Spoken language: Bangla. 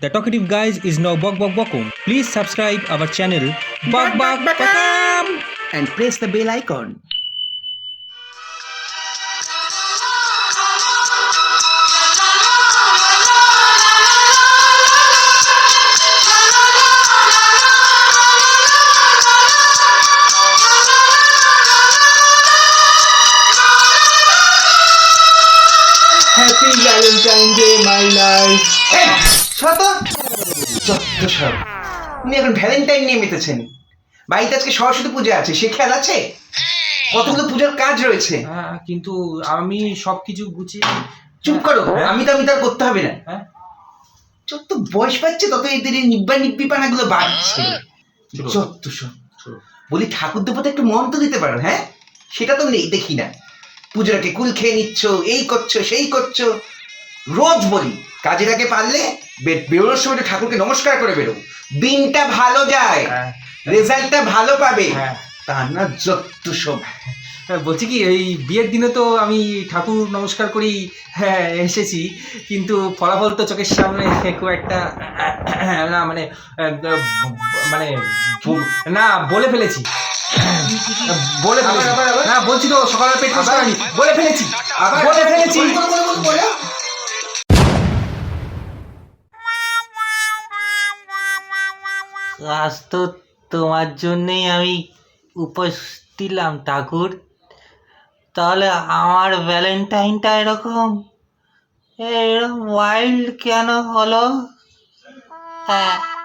The Talkative Guys is now Bok Bok Bokum. Please subscribe our channel Bok Bok Bokum and press the bell icon. Happy Valentine's Day, my life. সব। উনি এখন ভ্যালেন্টাইন নিয়ে মেতেছেন। বাড়িতে আজকে সরস্বতী পূজা আছে সে খেয়াল আছে? কতগুলো পূজার কাজ রয়েছে? হ্যাঁ কিন্তু আমি সব কিছু গুছিয়ে চুপ করো হ্যাঁ? আমি তো আমি তার করতে হবে না। হ্যাঁ। যত বয়স পাচ্ছে তত এদের নিব্বা নিব্বি পানাগুলো বাড়ছে। যত সব। বলি ঠাকুর দেবতা একটু মন তো দিতে পারো হ্যাঁ? সেটা তো নেই দেখি না। পুজোটাকে কুল খেয়ে নিচ্ছ এই করছ সেই করছ। রোজ বলি কাজের আগে পারলে বেরোনোর সময় ঠাকুরকে নমস্কার করে বেরো। দিনটা ভালো যায় হ্যাঁ। রেজাল্টটা ভালো পাবে। হ্যাঁ। তা না যত সব। হ্যাঁ, বলছি কি এই বিয়ের দিনে তো আমি ঠাকুর নমস্কার করেই হ্যাঁ এসেছি কিন্তু ফলাফল তো চোখের সামনে খুব একটা না মানে মানে না বলে ফেলেছি। বলে? না বলছি তো সকালে পেট। বলে ফেলেছি। বলে ফেলেছি। আজ তো তোমার জন্যেই আমি উপোস দিলাম ঠাকুর। তাহলে আমার ভ্যালেন্টাইনটা এরকম? এরকম ওয়াইল্ড কেন হলো? হ্যাঁ।